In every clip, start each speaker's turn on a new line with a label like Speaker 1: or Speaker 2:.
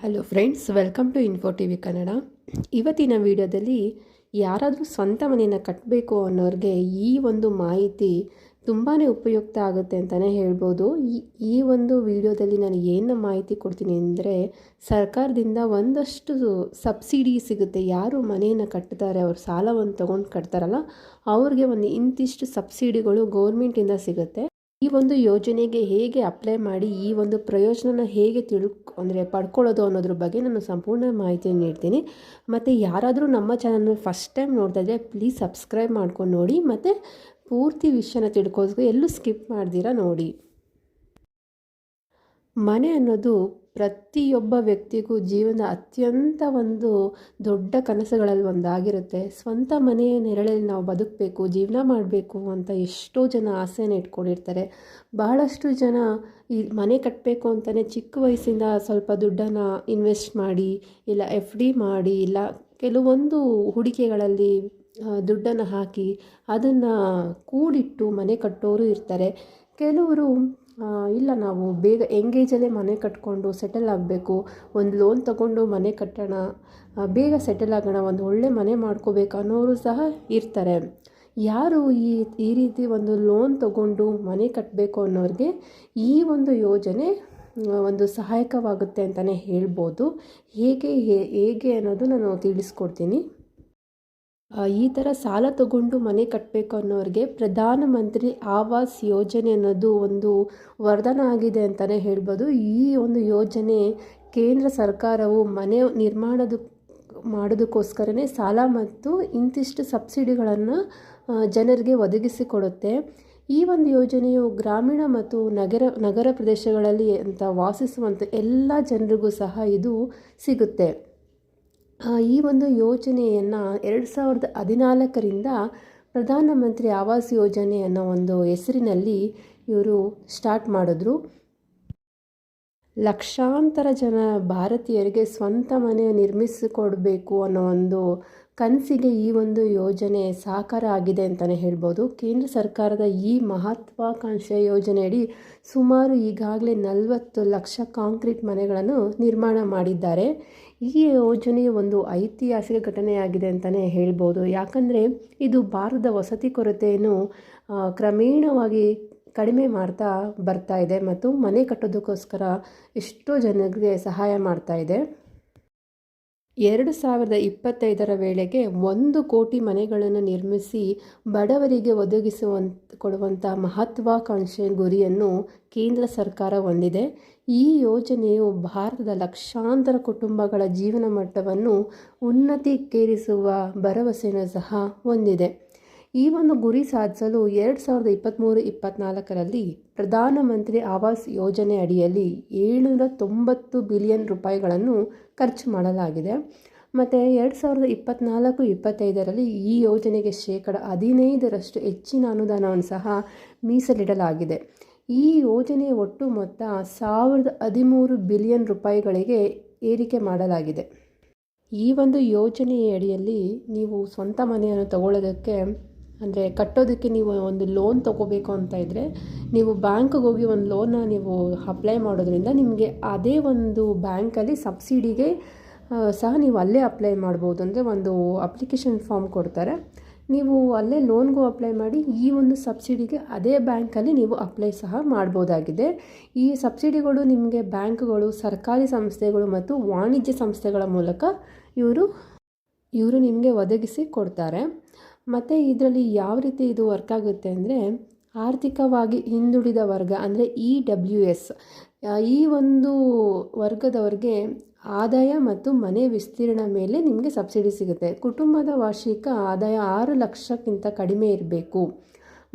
Speaker 1: Hello friends welcome to Info T V Kannada ಇವತ್ತಿನ ವಿಡಿಯೋದಲ್ಲಿ ಯಾರಾದರೂ ಸ್ವಂತ ಮನೆಯನ್ನು ಕಟ್ಟಬೇಕು ಅನ್ನೋರಿಗೆ ಈ ಒಂದು ಮಾಹಿತಿ ತುಂಬಾ ಉಪಯುಕ್ತ ಆಗುತ್ತೆ ಅಂತಲೇ ಹೇಳ್ಬೋದು. ಈ ಈ ಒಂದು ವಿಡಿಯೋದಲ್ಲಿ ನಾನು ಏನು ಮಾಹಿತಿ ಕೊಡ್ತೀನಿ ಅಂದರೆ ಸರ್ಕಾರದಿಂದ ಒಂದಷ್ಟು ಸಬ್ಸಿಡಿ ಸಿಗುತ್ತೆ. ಯಾರು ಮನೆಯನ್ನು ಕಟ್ತಾರೆ, ಅವ್ರು ಸಾಲವನ್ನು ತೊಗೊಂಡು ಕಟ್ತಾರಲ್ಲ, ಅವ್ರಿಗೆ ಒಂದು ಇಂತಿಷ್ಟು ಸಬ್ಸಿಡಿಗಳು ಗೌರ್ಮೆಂಟಿಂದ ಸಿಗುತ್ತೆ. ಈ ಒಂದು ಯೋಜನೆಗೆ ಹೇಗೆ ಅಪ್ಲೈ ಮಾಡಿ, ಈ ಒಂದು ಪ್ರಯೋಜನನ ಹೇಗೆ ತಿಳ್ಕೊ, ಅಂದರೆ ಪಡ್ಕೊಳ್ಳೋದು ಅನ್ನೋದ್ರ ಬಗ್ಗೆ ನಾನು ಸಂಪೂರ್ಣ ಮಾಹಿತಿಯನ್ನು ನೀಡ್ತೀನಿ ಮತ್ತು ಯಾರಾದರೂ ನಮ್ಮ ಚಾನಲ್ನ ಫಸ್ಟ್ ಟೈಮ್ ನೋಡ್ತಾ ಇದ್ದರೆ ಪ್ಲೀಸ್ ಸಬ್ಸ್ಕ್ರೈಬ್ ಮಾಡ್ಕೊಂಡು ನೋಡಿ, ಮತ್ತು ಪೂರ್ತಿ ವಿಷಯನ ತಿಳ್ಕೋದು ಎಲ್ಲೂ ಸ್ಕಿಪ್ ಮಾಡ್ದಿರ ನೋಡಿ. ಮನೆ ಅನ್ನೋದು ಪ್ರತಿಯೊಬ್ಬ ವ್ಯಕ್ತಿಗೂ ಜೀವನ ಅತ್ಯಂತ ಒಂದು ದೊಡ್ಡ ಕನಸುಗಳಲ್ಲಿ ಒಂದಾಗಿರುತ್ತೆ. ಸ್ವಂತ ಮನೆಯ ನೆರಳಲ್ಲಿ ನಾವು ಬದುಕಬೇಕು, ಜೀವನ ಮಾಡಬೇಕು ಅಂತ ಎಷ್ಟೋ ಜನ ಆಸೆನ ಇಟ್ಕೊಂಡಿರ್ತಾರೆ. ಬಹಳಷ್ಟು ಜನ ಈ ಮನೆ ಕಟ್ಟಬೇಕು ಅಂತಲೇ ಚಿಕ್ಕ ವಯಸ್ಸಿಂದ ಸ್ವಲ್ಪ ದುಡ್ಡನ್ನು ಇನ್ವೆಸ್ಟ್ ಮಾಡಿ, ಇಲ್ಲ ಎಫ್ ಡಿ ಮಾಡಿ, ಇಲ್ಲ ಕೆಲವೊಂದು ಹೂಡಿಕೆಗಳಲ್ಲಿ ದುಡ್ಡನ್ನು ಹಾಕಿ ಅದನ್ನು ಕೂಡಿಟ್ಟು ಮನೆ ಕಟ್ಟೋರು ಇರ್ತಾರೆ. ಕೆಲವರು ಇಲ್ಲ, ನಾವು ಬೇಗ ಎಂಗೇಜಲ್ಲೇ ಮನೆ ಕಟ್ಕೊಂಡು ಸೆಟಲ್ ಆಗಬೇಕು. ಒಂದು ಲೋನ್ ತಗೊಂಡು ಮನೆ ಕಟ್ಟೋಣ. ಬೇಗ ಸೆಟಲ್ ಆಗೋಣ. ಒಂದು ಒಳ್ಳೆ ಮನೆ ಮಾಡ್ಕೋಬೇಕು ಅನ್ನೋರು ಸಹ ಇರ್ತಾರೆ. ಯಾರು ಈ ಈ ರೀತಿ ಒಂದು ಲೋನ್ ತಗೊಂಡು ಮನೆ ಕಟ್ಟಬೇಕು ಅನ್ನೋರಿಗೆ ಈ ಒಂದು ಯೋಜನೆ ಒಂದು ಸಹಾಯಕವಾಗುತ್ತೆ ಅಂತಲೇ ಹೇಳ್ಬೋದು. ಹೇಗೆ ಹೇಗೆ ಅನ್ನೋದು ನಾನು ತಿಳಿಸ್ಕೊಡ್ತೀನಿ. ಈ ಥರ ಸಾಲ ತಗೊಂಡು ಮನೆ ಕಟ್ಟಬೇಕು ಅನ್ನೋರಿಗೆ ಪ್ರಧಾನಮಂತ್ರಿ ಆವಾಸ್ ಯೋಜನೆ ಅನ್ನೋದು ಒಂದು ವರದಾನ ಆಗಿದೆ ಅಂತಲೇ ಹೇಳ್ಬೋದು. ಈ ಒಂದು ಯೋಜನೆ ಕೇಂದ್ರ ಸರ್ಕಾರವು ಮನೆ ನಿರ್ಮಾಣದ, ಮಾಡೋದಕ್ಕೋಸ್ಕರನೇ ಸಾಲ ಮತ್ತು ಇಂತಿಷ್ಟು ಸಬ್ಸಿಡಿಗಳನ್ನು ಜನರಿಗೆ ಒದಗಿಸಿಕೊಡುತ್ತೆ. ಈ ಒಂದು ಯೋಜನೆಯು ಗ್ರಾಮೀಣ ಮತ್ತು ನಗರ ನಗರ ಪ್ರದೇಶಗಳಲ್ಲಿ ಅಂತ ವಾಸಿಸುವಂಥ ಎಲ್ಲ ಜನರಿಗೂ ಸಹ ಇದು ಸಿಗುತ್ತೆ. ಈ ಒಂದು ಯೋಜನೆಯನ್ನು ಎರಡು ಸಾವಿರದ ಹದಿನಾಲ್ಕರಿಂದ ಪ್ರಧಾನಮಂತ್ರಿ ಆವಾಸ್ ಯೋಜನೆ ಅನ್ನೋ ಒಂದು ಹೆಸರಿನಲ್ಲಿ ಇವರು ಸ್ಟಾರ್ಟ್ ಮಾಡಿದ್ರು. ಲಕ್ಷಾಂತರ ಜನ ಭಾರತೀಯರಿಗೆ ಸ್ವಂತ ಮನೆ ನಿರ್ಮಿಸಿಕೊಡಬೇಕು ಅನ್ನೋ ಒಂದು ಕನಸಿಗೆ ಈ ಒಂದು ಯೋಜನೆ ಸಾಕಾರ ಆಗಿದೆ ಅಂತಲೇ ಹೇಳ್ಬೋದು. ಕೇಂದ್ರ ಸರ್ಕಾರದ ಈ ಮಹತ್ವಾಕಾಂಕ್ಷೆ ಯೋಜನೆಯಡಿ ಸುಮಾರು ಈಗಾಗಲೇ ನಲವತ್ತು ಲಕ್ಷ ಕಾಂಕ್ರೀಟ್ ಮನೆಗಳನ್ನು ನಿರ್ಮಾಣ ಮಾಡಿದ್ದಾರೆ. ಈ ಯೋಜನೆ ಒಂದು ಐತಿಹಾಸಿಕ ಘಟನೆಯಾಗಿದೆ ಅಂತಲೇ ಹೇಳ್ಬೋದು. ಯಾಕಂದರೆ ಇದು ಭಾರತದ ವಸತಿ ಕೊರತೆಯನ್ನು ಕ್ರಮೇಣವಾಗಿ ಕಡಿಮೆ ಮಾಡ್ತಾ ಬರ್ತಾ ಇದೆ ಮತ್ತು ಮನೆ ಕಟ್ಟೋದಕ್ಕೋಸ್ಕರ ಎಷ್ಟೋ ಜನರಿಗೆ ಸಹಾಯ ಮಾಡ್ತಾ ಇದೆ. ಎರಡು ಸಾವಿರದ ಇಪ್ಪತ್ತೈದರ ವೇಳೆಗೆ ಒಂದು ಕೋಟಿ ಮನೆಗಳನ್ನು ನಿರ್ಮಿಸಿ ಬಡವರಿಗೆ ಒದಗಿಸುವಂತ ಕೊಡುವಂಥ ಮಹತ್ವಾಕಾಂಕ್ಷೆ ಗುರಿಯನ್ನು ಕೇಂದ್ರ ಸರ್ಕಾರ ಹೊಂದಿದೆ. ಈ ಯೋಜನೆಯು ಭಾರತದ ಲಕ್ಷಾಂತರ ಕುಟುಂಬಗಳ ಜೀವನ ಮಟ್ಟವನ್ನು ಉನ್ನತೀಕರಿಸುವ ಭರವಸೆಯನ್ನು ಸಹ ಹೊಂದಿದೆ. ಈ ಒಂದು ಗುರಿ ಸಾಧಿಸಲು ಎರಡು ಸಾವಿರದ ಇಪ್ಪತ್ತ್ಮೂರು ಇಪ್ಪತ್ತ್ನಾಲ್ಕರಲ್ಲಿ ಪ್ರಧಾನಮಂತ್ರಿ ಆವಾಸ್ ಯೋಜನೆ ಅಡಿಯಲ್ಲಿ ಏಳುನೂರ ತೊಂಬತ್ತು ಬಿಲಿಯನ್ ರೂಪಾಯಿಗಳನ್ನು ಖರ್ಚು ಮಾಡಲಾಗಿದೆ. ಮತ್ತು ಎರಡು ಸಾವಿರದ ಇಪ್ಪತ್ತ್ನಾಲ್ಕು ಇಪ್ಪತ್ತೈದರಲ್ಲಿ ಈ ಯೋಜನೆಗೆ ಶೇಕಡ ಹದಿನೈದರಷ್ಟು ಹೆಚ್ಚಿನ ಅನುದಾನವನ್ನು ಸಹ ಮೀಸಲಿಡಲಾಗಿದೆ. ಈ ಯೋಜನೆಯ ಒಟ್ಟು ಮೊತ್ತ ಸಾವಿರದ ಹದಿಮೂರು ಬಿಲಿಯನ್ ರೂಪಾಯಿಗಳಿಗೆ ಏರಿಕೆ ಮಾಡಲಾಗಿದೆ. ಈ ಒಂದು ಯೋಜನೆಯ ಅಡಿಯಲ್ಲಿ ನೀವು ಸ್ವಂತ ಮನೆಯನ್ನು ತಗೊಳ್ಳೋದಕ್ಕೆ ಅಂದರೆ ಕಟ್ಟೋದಕ್ಕೆ ನೀವು ಒಂದು ಲೋನ್ ತೊಗೋಬೇಕು ಅಂತ ಇದ್ದರೆ ನೀವು ಬ್ಯಾಂಕ್ಗೆ ಹೋಗಿ ಒಂದು ಲೋನ ನೀವು ಅಪ್ಲೈ ಮಾಡೋದ್ರಿಂದ ನಿಮಗೆ ಅದೇ ಒಂದು ಬ್ಯಾಂಕಲ್ಲಿ ಸಬ್ಸಿಡಿಗೆ ಸಹ ನೀವು ಅಲ್ಲೇ ಅಪ್ಲೈ ಮಾಡ್ಬೋದು. ಅಂದರೆ ಒಂದು ಅಪ್ಲಿಕೇಶನ್ ಫಾರ್ಮ್ ಕೊಡ್ತಾರೆ. ನೀವು ಅಲ್ಲೇ ಲೋನ್ಗೂ ಅಪ್ಲೈ ಮಾಡಿ ಈ ಒಂದು ಸಬ್ಸಿಡಿಗೆ ಅದೇ ಬ್ಯಾಂಕಲ್ಲಿ ನೀವು ಅಪ್ಲೈ ಸಹ ಮಾಡ್ಬೋದಾಗಿದೆ. ಈ ಸಬ್ಸಿಡಿಗಳು ನಿಮಗೆ ಬ್ಯಾಂಕ್ಗಳು ಸರ್ಕಾರಿ ಸಂಸ್ಥೆಗಳು ಮತ್ತು ವಾಣಿಜ್ಯ ಸಂಸ್ಥೆಗಳ ಮೂಲಕ ಇವರು ಇವರು ನಿಮಗೆ ಒದಗಿಸಿ ಕೊಡ್ತಾರೆ. ಮತ್ತು ಇದರಲ್ಲಿ ಯಾವ ರೀತಿ ಇದು ವರ್ಕ್ ಆಗುತ್ತೆ ಅಂದರೆ ಆರ್ಥಿಕವಾಗಿ ಹಿಂದುಳಿದ ವರ್ಗ ಅಂದರೆ ಇ ಡಬ್ಲ್ಯೂ ಎಸ್ ಈ ಒಂದು ವರ್ಗದವ್ರಿಗೆ ಆದಾಯ ಮತ್ತು ಮನೆ ವಿಸ್ತೀರ್ಣ ಮೇಲೆ ನಿಮಗೆ ಸಬ್ಸಿಡಿ ಸಿಗುತ್ತೆ. ಕುಟುಂಬದ ವಾರ್ಷಿಕ ಆದಾಯ ಆರು ಲಕ್ಷಕ್ಕಿಂತ ಕಡಿಮೆ ಇರಬೇಕು.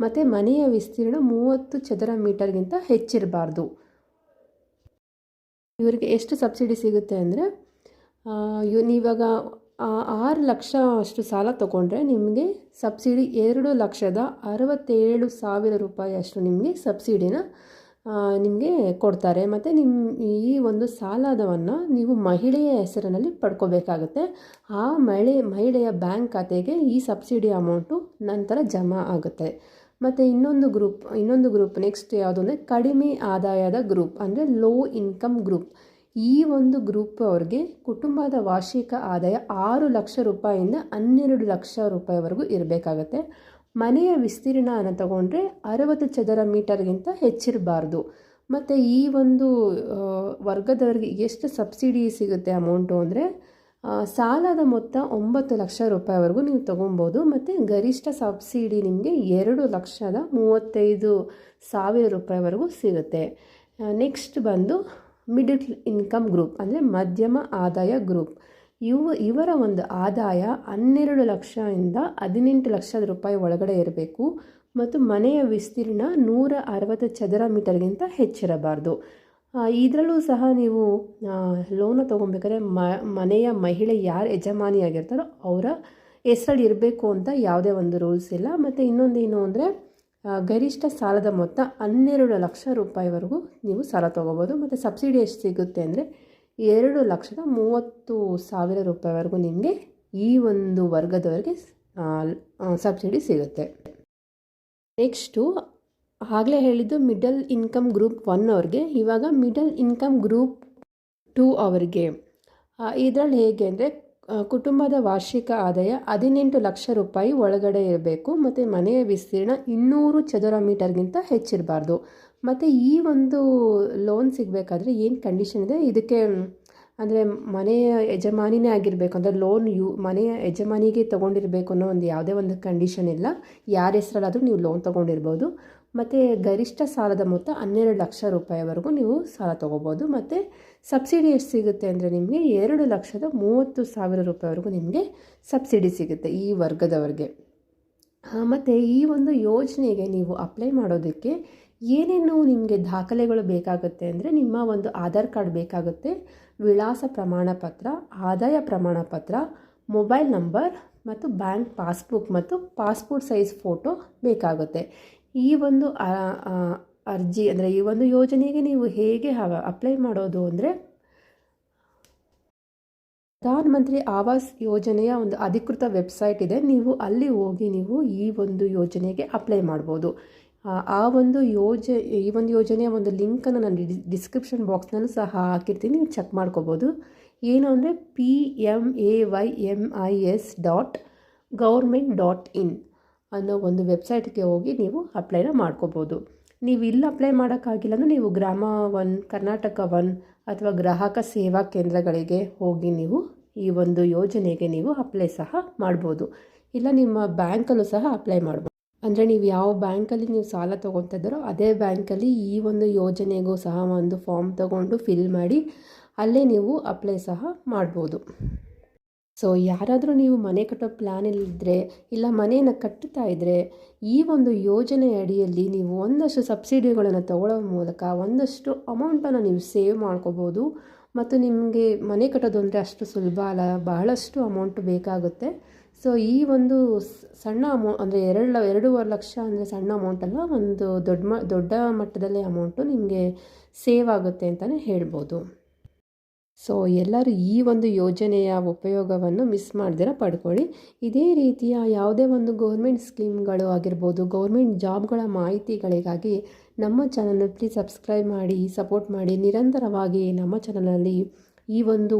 Speaker 1: ಮತ್ತು ಮನೆಯ ವಿಸ್ತೀರ್ಣ ಮೂವತ್ತು ಚದರ ಮೀಟರ್ಗಿಂತ ಹೆಚ್ಚಿರಬಾರ್ದು. ಇವರಿಗೆ ಎಷ್ಟು ಸಬ್ಸಿಡಿ ಸಿಗುತ್ತೆ ಅಂದರೆ ನೀವಾಗ ಆರು ಲಕ್ಷ ಅಷ್ಟು ಸಾಲ ತಗೊಂಡ್ರೆ ನಿಮಗೆ ಸಬ್ಸಿಡಿ ಎರಡು ಲಕ್ಷದ ಅರವತ್ತೇಳು ಸಾವಿರ ರೂಪಾಯಿ ಅಷ್ಟು ನಿಮಗೆ ಸಬ್ಸಿಡಿನ ನಿಮಗೆ ಕೊಡ್ತಾರೆ. ಮತ್ತು ನಿಮ್ಮ ಈ ಒಂದು ಸಾಲದವನ್ನು ನೀವು ಮಹಿಳೆಯ ಹೆಸರಿನಲ್ಲಿ ಪಡ್ಕೋಬೇಕಾಗುತ್ತೆ. ಆ ಮಹಿಳೆ, ಮಹಿಳೆಯ ಬ್ಯಾಂಕ್ ಖಾತೆಗೆ ಈ ಸಬ್ಸಿಡಿ ಅಮೌಂಟು ನಂತರ ಜಮಾ ಆಗುತ್ತೆ. ಮತ್ತು ಇನ್ನೊಂದು ಗ್ರೂಪ್ ಇನ್ನೊಂದು ಗ್ರೂಪ್, ನೆಕ್ಸ್ಟ್ ಯಾವುದು ಅಂದರೆ ಕಡಿಮೆ ಆದಾಯದ ಗ್ರೂಪ್, ಅಂದರೆ ಲೋ ಇನ್ಕಮ್ ಗ್ರೂಪ್ ಈ ಒಂದು ಗ್ರೂಪ್ ಅವ್ರಿಗೆ ಕುಟುಂಬದ ವಾರ್ಷಿಕ ಆದಾಯ ಆರು ಲಕ್ಷ ರೂಪಾಯಿಂದ ಹನ್ನೆರಡು ಲಕ್ಷ ರೂಪಾಯಿವರೆಗೂ ಇರಬೇಕಾಗತ್ತೆ. ಮನೆಯ ವಿಸ್ತೀರ್ಣನ ತಗೊಂಡ್ರೆ ಅರವತ್ತು ಚದರ ಮೀಟರ್ಗಿಂತ ಹೆಚ್ಚಿರಬಾರ್ದು. ಮತ್ತು ಈ ಒಂದು ವರ್ಗದವರಿಗೆ ಎಷ್ಟು ಸಬ್ಸಿಡಿ ಸಿಗುತ್ತೆ ಅಮೌಂಟು ಅಂದರೆ ಸಾಲದ ಮೊತ್ತ ಒಂಬತ್ತು ಲಕ್ಷ ರೂಪಾಯಿವರೆಗೂ ನೀವು ತೊಗೊಬೋದು. ಮತ್ತು ಗರಿಷ್ಠ ಸಬ್ಸಿಡಿ ನಿಮಗೆ ಎರಡು ಲಕ್ಷದ ಮೂವತ್ತೈದು ಸಾವಿರ ರೂಪಾಯಿವರೆಗೂ ಸಿಗುತ್ತೆ. ನೆಕ್ಸ್ಟ್ ಬಂದು ಮಿಡಿಲ್ ಇನ್ಕಮ್ ಗ್ರೂಪ್ ಅಂದರೆ ಮಧ್ಯಮ ಆದಾಯ ಗ್ರೂಪ್ ಇವು, ಇವರ ಒಂದು ಆದಾಯ ಹನ್ನೆರಡು ಲಕ್ಷದಿಂದ ಹದಿನೆಂಟು ಲಕ್ಷದ ರೂಪಾಯಿ ಒಳಗಡೆ ಇರಬೇಕು ಮತ್ತು ಮನೆಯ ವಿಸ್ತೀರ್ಣ ನೂರ ಅರವತ್ತು ಚದರ ಮೀಟರ್ಗಿಂತ ಹೆಚ್ಚಿರಬಾರ್ದು. ಇದರಲ್ಲೂ ಸಹ ನೀವು ಲೋನ ತೊಗೊಬೇಕಾದ್ರೆ ಮನೆಯ ಮಹಿಳೆ ಯಾರು ಯಜಮಾನಿಯಾಗಿರ್ತಾರೋ ಅವರ ಹೆಸರಲ್ಲಿ ಇರಬೇಕು ಅಂತ ಯಾವುದೇ ಒಂದು ರೂಲ್ಸ್ ಇಲ್ಲ. ಮತ್ತು ಇನ್ನೊಂದೇನು ಅಂದರೆ ಗರಿಷ್ಠ ಸಾಲದ ಮೊತ್ತ ಹನ್ನೆರಡು ಲಕ್ಷ ರೂಪಾಯಿವರೆಗೂ ನೀವು ಸಾಲ ತೊಗೋಬೋದು. ಮತ್ತು ಸಬ್ಸಿಡಿ ಎಷ್ಟು ಸಿಗುತ್ತೆ ಅಂದರೆ ಎರಡು ಲಕ್ಷದ ಮೂವತ್ತು ಸಾವಿರ ರೂಪಾಯಿವರೆಗೂ ನಿಮಗೆ ಈ ಒಂದು ವರ್ಗದವರಿಗೆ ಸಬ್ಸಿಡಿ ಸಿಗುತ್ತೆ. ನೆಕ್ಸ್ಟು, ಆಗಲೇ ಹೇಳಿದ್ದು ಮಿಡಲ್ ಇನ್ಕಮ್ ಗ್ರೂಪ್ ಒನ್ ಅವ್ರಿಗೆ, ಇವಾಗ ಮಿಡಲ್ ಇನ್ಕಮ್ ಗ್ರೂಪ್ ಟೂ ಅವರಿಗೆ ಇದರಲ್ಲಿ ಹೇಗೆ ಅಂದರೆ ಕುಟುಂಬದ ವಾರ್ಷಿಕ ಆದಾಯ ಹದಿನೆಂಟು ಲಕ್ಷ ರೂಪಾಯಿ ಒಳಗಡೆ ಇರಬೇಕು, ಮತ್ತು ಮನೆಯ ವಿಸ್ತೀರ್ಣ ಇನ್ನೂರು ಚದರ ಮೀಟರ್ಗಿಂತ ಹೆಚ್ಚಿರಬಾರ್ದು. ಮತ್ತು ಈ ಒಂದು ಲೋನ್ ಸಿಗಬೇಕಾದ್ರೆ ಏನು ಕಂಡೀಷನ್ ಇದೆ? ಇದಕ್ಕೆ ಅಂದರೆ ಮನೆಯ ಯಜಮಾನಿನೇ ಆಗಿರಬೇಕು, ಅಂದರೆ ಲೋನ್ ಯು, ಮನೆಯ ಯಜಮಾನಿಗೆ ತೊಗೊಂಡಿರಬೇಕು ಅನ್ನೋ ಒಂದು ಯಾವುದೇ ಒಂದು ಕಂಡೀಷನ್ ಇಲ್ಲ. ಯಾರ ಹೆಸರಲ್ಲಾದರೂ ನೀವು ಲೋನ್ ತೊಗೊಂಡಿರ್ಬೋದು. ಮತ್ತು ಗರಿಷ್ಠ ಸಾಲದ ಮೊತ್ತ ಹನ್ನೆರಡು ಲಕ್ಷ ರೂಪಾಯಿವರೆಗೂ ನೀವು ಸಾಲ ತೊಗೋಬೋದು. ಮತ್ತು ಸಬ್ಸಿಡಿ ಎಷ್ಟು ಸಿಗುತ್ತೆ ಅಂದರೆ ನಿಮಗೆ ಎರಡು ಲಕ್ಷದ ಮೂವತ್ತು ಸಾವಿರ ರೂಪಾಯಿವರೆಗೂ ನಿಮಗೆ ಸಬ್ಸಿಡಿ ಸಿಗುತ್ತೆ ಈ ವರ್ಗದವರಿಗೆ. ಮತ್ತು ಈ ಒಂದು ಯೋಜನೆಗೆ ನೀವು ಅಪ್ಲೈ ಮಾಡೋದಕ್ಕೆ ಏನೇನು ನಿಮಗೆ ದಾಖಲೆಗಳು ಬೇಕಾಗುತ್ತೆ ಅಂದರೆ ನಿಮ್ಮ ಒಂದು ಆಧಾರ್ ಕಾರ್ಡ್ ಬೇಕಾಗುತ್ತೆ, ವಿಳಾಸ ಪ್ರಮಾಣ ಪತ್ರ ಆದಾಯ ಪ್ರಮಾಣ ಪತ್ರ ಮೊಬೈಲ್ ನಂಬರ್ ಮತ್ತು ಬ್ಯಾಂಕ್ ಪಾಸ್ಬುಕ್ ಮತ್ತು ಪಾಸ್ಪೋರ್ಟ್ ಸೈಜ್ ಫೋಟೋ ಬೇಕಾಗುತ್ತೆ. ಈ ಒಂದು ಅರ್ಜಿ ಅಂದರೆ ಈ ಒಂದು ಯೋಜನೆಗೆ ನೀವು ಹೇಗೆ ಅಪ್ಲೈ ಮಾಡೋದು ಅಂದರೆ ಪ್ರಧಾನ ಮಂತ್ರಿ ಆವಾಸ್ ಯೋಜನೆಯ ಒಂದು ಅಧಿಕೃತ ವೆಬ್ಸೈಟ್ ಇದೆ. ನೀವು ಅಲ್ಲಿ ಹೋಗಿ ನೀವು ಈ ಒಂದು ಯೋಜನೆಗೆ ಅಪ್ಲೈ ಮಾಡ್ಬೋದು. ಆ ಒಂದು ಯೋಜ, ಈ ಒಂದು ಯೋಜನೆಯ ಒಂದು ಲಿಂಕನ್ನು ನಾನು ಡಿಸ್ಕ್ರಿಪ್ಷನ್ ಬಾಕ್ಸ್ನಲ್ಲೂ ಸಹ ಹಾಕಿರ್ತೀನಿ. ನೀವು ಚೆಕ್ ಮಾಡ್ಕೋಬೋದು. ಏನು ಅಂದರೆ P M A Y M I S dot government dot in ಅನ್ನೋ ಒಂದು ವೆಬ್ಸೈಟ್ಗೆ ಹೋಗಿ ನೀವು ಅಪ್ಲೈನ ಮಾಡ್ಕೋಬೋದು. ನೀವು ಇಲ್ಲಿ ಅಪ್ಲೈ ಮಾಡೋಕ್ಕಾಗಿಲ್ಲ ಅಂದರೆ ನೀವು ಗ್ರಾಮ ಒನ್, ಕರ್ನಾಟಕ ಒನ್ ಅಥವಾ ಗ್ರಾಹಕ ಸೇವಾ ಕೇಂದ್ರಗಳಿಗೆ ಹೋಗಿ ನೀವು ಈ ಒಂದು ಯೋಜನೆಗೆ ನೀವು ಅಪ್ಲೈ ಸಹ ಮಾಡ್ಬೋದು. ಇಲ್ಲ ನಿಮ್ಮ ಬ್ಯಾಂಕಲ್ಲೂ ಸಹ ಅಪ್ಲೈ ಮಾಡ್ಬೋದು. ಅಂದರೆ ನೀವು ಯಾವ ಬ್ಯಾಂಕಲ್ಲಿ ನೀವು ಸಾಲ ತೊಗೊತಾ ಇದ್ದಾರೋ ಅದೇ ಬ್ಯಾಂಕಲ್ಲಿ ಈ ಒಂದು ಯೋಜನೆಗೂ ಸಹ ಒಂದು ಫಾರ್ಮ್ ತಗೊಂಡು ಫಿಲ್ ಮಾಡಿ ಅಲ್ಲೇ ನೀವು ಅಪ್ಲೈ ಸಹ ಮಾಡ್ಬೋದು. ಸೊ ಯಾರಾದರೂ ನೀವು ಮನೆ ಕಟ್ಟೋ ಪ್ಲ್ಯಾನಲ್ಲಿದ್ದರೆ ಇಲ್ಲ ಮನೆಯನ್ನು ಕಟ್ಟುತ್ತಾ ಇದ್ದರೆ ಈ ಒಂದು ಯೋಜನೆ ಅಡಿಯಲ್ಲಿ ನೀವು ಒಂದಷ್ಟು ಸಬ್ಸಿಡಿಗಳನ್ನು ತಗೊಳ್ಳೋ ಮೂಲಕ ಒಂದಷ್ಟು ಅಮೌಂಟನ್ನು ನೀವು ಸೇವ್ ಮಾಡ್ಕೋಬೋದು. ಮತ್ತು ನಿಮಗೆ ಮನೆ ಕಟ್ಟೋದು ಅಂದರೆ ಅಷ್ಟು ಸುಲಭ ಅಲ್ಲ, ಬಹಳಷ್ಟು ಅಮೌಂಟ್ ಬೇಕಾಗುತ್ತೆ. ಸೊ ಈ ಒಂದು ಸಣ್ಣ ಅಮೌ, ಅಂದರೆ ಎರಡು, ಎರಡೂವರೆ ಲಕ್ಷ ಅಂದರೆ ಸಣ್ಣ ಅಮೌಂಟ್ ಅಲ್ಲ ಒಂದು ದೊಡ್ಡ ಮ, ದೊಡ್ಡ ಮಟ್ಟದಲ್ಲಿ ಅಮೌಂಟು ನಿಮಗೆ ಸೇವ್ ಆಗುತ್ತೆ ಅಂತಲೇ ಹೇಳ್ಬೋದು. ಸೊ ಎಲ್ಲರೂ ಈ ಒಂದು ಯೋಜನೆಯ ಉಪಯೋಗವನ್ನು ಮಿಸ್ ಮಾಡ್ದಿರ, ಪಡ್ಕೊಳ್ಳಿ. ಇದೇ ರೀತಿಯ ಯಾವುದೇ ಒಂದು ಗೌರ್ಮೆಂಟ್ ಸ್ಕೀಮ್ಗಳು ಆಗಿರ್ಬೋದು, ಗೌರ್ಮೆಂಟ್ ಜಾಬ್ಗಳ ಮಾಹಿತಿಗಳಿಗಾಗಿ ನಮ್ಮ ಚಾನಲ್ನ ಪ್ಲೀಸ್ ಸಬ್ಸ್ಕ್ರೈಬ್ ಮಾಡಿ ಸಪೋರ್ಟ್ ಮಾಡಿ. ನಿರಂತರವಾಗಿ ನಮ್ಮ ಚಾನಲಲ್ಲಿ ಈ ಒಂದು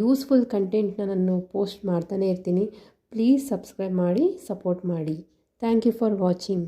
Speaker 1: ಯೂಸ್ಫುಲ್ ಕಂಟೆಂಟ್ನ ನಾನು ಪೋಸ್ಟ್ ಮಾಡ್ತಾನೆ ಇರ್ತೀನಿ. ಪ್ಲೀಸ್ ಸಬ್ಸ್ಕ್ರೈಬ್ ಮಾಡಿ ಸಪೋರ್ಟ್ ಮಾಡಿ. Thank you for watching